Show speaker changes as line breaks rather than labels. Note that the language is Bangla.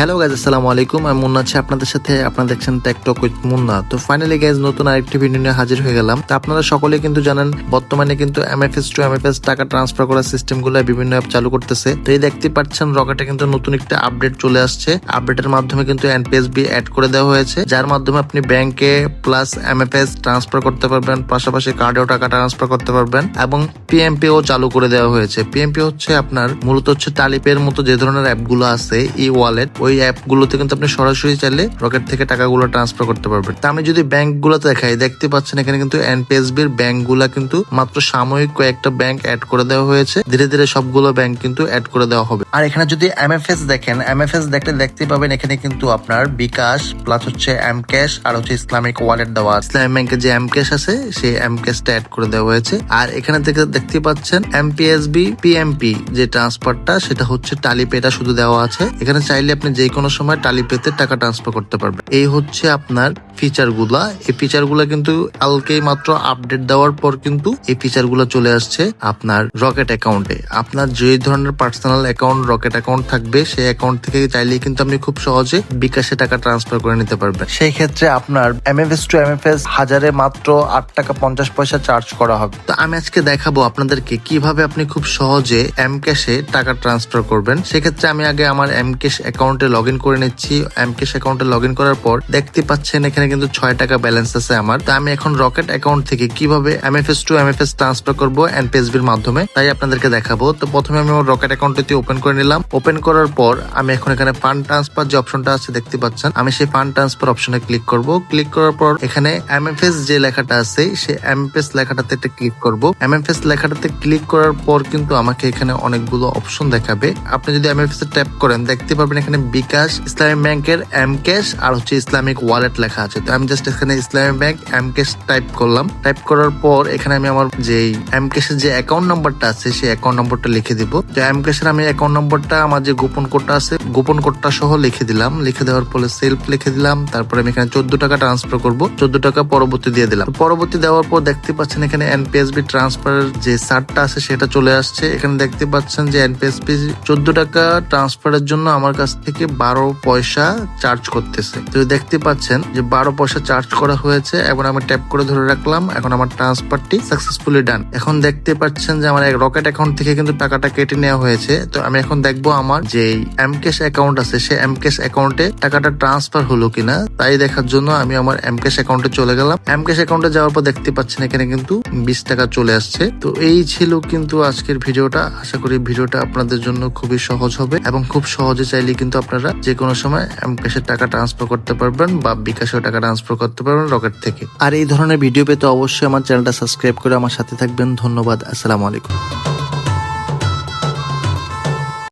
হ্যালো গাইজ আসসালামু আলাইকুম। আমি মুন্না আছি আপনাদের সাথে। আপনারা দেখছেন টেকটক উইথ মুন্না। তো ফাইনালি গাইজ নতুন আরেকটি ভিডিও নিয়ে হাজির হয়ে গেলাম। তো আপনারা সকলে কিন্তু জানেন, বর্তমানে কিন্তু এমএফএস টু এমএফএস টাকা ট্রান্সফার করার সিস্টেমগুলো বিভিন্ন অ্যাপ চালু করতেছে। তো এই দেখতে পাচ্ছেন রকেটে কিন্তু নতুন একটা আপডেট চলে আসছে। আপডেটের মাধ্যমে কিন্তু এনপিএসবি অ্যাড করে দেওয়া হয়েছে। যার মাধ্যমে আপনি ব্যাংকে প্লাস এমএফএস ট্রান্সফার করতে পারবেন। পাশাপাশি কার্ডেও টাকা ট্রান্সফার করতে পারবেন। এবং পিএমপিও চালু করে দেওয়া হয়েছে। পিএমপি হচ্ছে আপনার মূলত হচ্ছে টালিপের মতো যে ধরনের অ্যাপগুলো আছে ই ওয়ালেট ওই অ্যাপগুলোতে কিন্তু আপনি সরাসরি চাইলে রকেট থেকে টাকাগুলো ট্রান্সফার করতে পারবেন। তা আমি যদি ব্যাংকগুলোতে দেখাই, দেখতে পাচ্ছেন এখানে কিন্তু এনপিএসবির ব্যাংকগুলো কিন্তু মাত্র সাময়িক কয়েকটা ব্যাংক অ্যাড করে দেওয়া হয়েছে। ধীরে ধীরে সবগুলো ব্যাংক কিন্তু অ্যাড করে দেওয়া হবে। আর এখানে যদি এমএফএস দেখেন এমএফএস দেখলে দেখতে পাবেন এখানে কিন্তু আপনার বিকাশ প্লাস হচ্ছে এম ক্যাশ আর হচ্ছে ইসলামিক ওয়ালেট দেওয়া। ইসলামিক ব্যাংকের যে এম ক্যাশ আছে, সেই এম ক্যাশটা অ্যাড করে দেওয়া হয়েছে। আর এখানে থেকে দেখতে পাচ্ছেন এমপিএসবি পিএমপি যে ট্রান্সফারটা সেটা হচ্ছে টালিপেটা শুধু দেওয়া আছে। এখানে চাইলে আপনি যে কোনো সময় টালিপেতে টাকা ট্রান্সফার করতে পারবেন এই হচ্ছে আপনার ফিচারগুলা। এই ফিচারগুলা কিন্তু কালকেই মাত্র আপডেট দেওয়ার পর কিন্তু এই ফিচারগুলা চলে আসছে আপনার রকেট অ্যাকাউন্টে আপনার যে ধরনের পার্সোনাল অ্যাকাউন্ট রকেট অ্যাকাউন্ট থাকবে, সেই অ্যাকাউন্ট থেকে চাইলে কিন্তু আপনি খুব সহজে বিকাশে টাকা ট্রান্সফার করে নিতে পারবেন। সেই ক্ষেত্রে আপনার এমএফএস টু এমএফএস হাজারে মাত্র আট টাকা পঞ্চাশ পয়সা চার্জ করা হবে। তো আমি আজকে দেখাবো আপনাদেরকে কীভাবে আপনি খুব সহজে এম ক্যাশে টাকা ট্রান্সফার করবেন। সেক্ষেত্রে আমি আগে আমার এম ক্যাশ অ্যাকাউন্টে লগ ইন করে নিচ্ছি। এম ক্যাশ অ্যাকাউন্টে লগ ইন করার পর দেখতে পাচ্ছেন এখানে কিন্তু ছয় টাকা ব্যালেন্স আছে আমার। তা আমি এখন রকেট অ্যাকাউন্ট থেকে কীভাবে এমএফএস টু এমএফএস ট্রান্সফার করব এনপিএসবির মাধ্যমে, তাই আপনাদেরকে দেখাবো। তো প্রথমে আমি আমার রকেট অ্যাকাউন্টটি ওপেন করে নিলাম। ওপেন করার পর আমি এখন এখানে ফান্ড ট্রান্সফার যে অপশনটা আছে দেখতে পাচ্ছেন, আমি সেই ফান্ড ট্রান্সফার অপশনে ক্লিক করব। ক্লিক করার পর এখানে এমএফএস যে লেখাটা আছে, সেই এমএফএস লেখাটাতে একটা ক্লিক করব। এমএফএস লেখাটাতে ক্লিক করার পর কিন্তু আমাকে এখানে অনেকগুলো অপশন দেখাবে। আপনি যদি এমএফএস ট্যাপ করেন, দেখতে পারবেন এখানে বিকাশ ইসলামিক ব্যাংকের এম ক্যাশ আর হচ্ছে ইসলামিক ওয়ালেট লেখা আছে। তো আমি জাস্ট এখানে Islamic bank M cash type করলাম। টাইপ করার পর এখানে আমি আমার যে এম ক্যাশের যে অ্যাকাউন্ট নাম্বারটা আছে, সেই অ্যাকাউন্ট নম্বরটা লিখে দিব। তো এম ক্যাশের আমি অ্যাকাউন্ট নম্বরটা আমার যে গোপন কোডটা আছে, গোপন কোডটা সহ লিখে দিলাম। লিখে দেওয়ার পরে সেলফ লিখে দিলাম। তারপরে আমি এখানে চোদ্দ টাকা ট্রান্সফার করব। চোদ্দ টাকা পরবর্তী দিয়ে দিলাম। পরবর্তী দেওয়ার পর দেখতে পাচ্ছেন এখানে এনপিএসবি ট্রান্সফার যে সারটা আছে, সেটা চলে আসছে। এখানে দেখতে পাচ্ছেন যে এনপিএসবি চোদ্দ টাকা ট্রান্সফারের জন্য আমার কাছ থেকে বারো পয়সা চার্জ করতেছে। তো দেখতে পাচ্ছেন যে বারো পয়সা চার্জ করা হয়েছে এবং আমি ট্যাপ করে ধরে রাখলাম, এখন আমার ট্রান্সফারটি সাকসেসফুলি ডান এখন দেখতে পাচ্ছেন যে আমার রকেট অ্যাকাউন্ট থেকে কিন্তু টাকাটা কেটে নেওয়া হয়েছে। তো আমি এখন দেখব আমার যে এম ক্যাশ অ্যাকাউন্ট আছে, সে এম ক্যাশ অ্যাকাউন্টে টাকাটা ট্রান্সফার হলো কিনা, তাই দেখার জন্য আমি আমার এম অ্যাকাউন্টে চলে গেলাম। এম ক্যাশ অ্যাকাউন্টে যাওয়ার পর দেখতে পাচ্ছেন এখানে কিন্তু বিশ টাকা চলে আসছে। তো এই ছিল কিন্তু আজকের ভিডিওটা। আশা করি ভিডিওটা আপনাদের জন্য খুবই সহজ হবে এবং খুব সহজে চাইলে কিন্তু আপনারা যে কোনো সময় এম ক্যাশের টাকা ট্রান্সফার করতে পারবেন বা বিকাশেও টাকা ট্রান্সফার করতে পারবেন রকেট থেকে। আর এই ধরনের ভিডিও পেতে অবশ্যই আমার চ্যানেলটা সাবস্ক্রাইব করে আমার সাথে থাকবেন। ধন্যবাদ। আসসালামু আলাইকুম।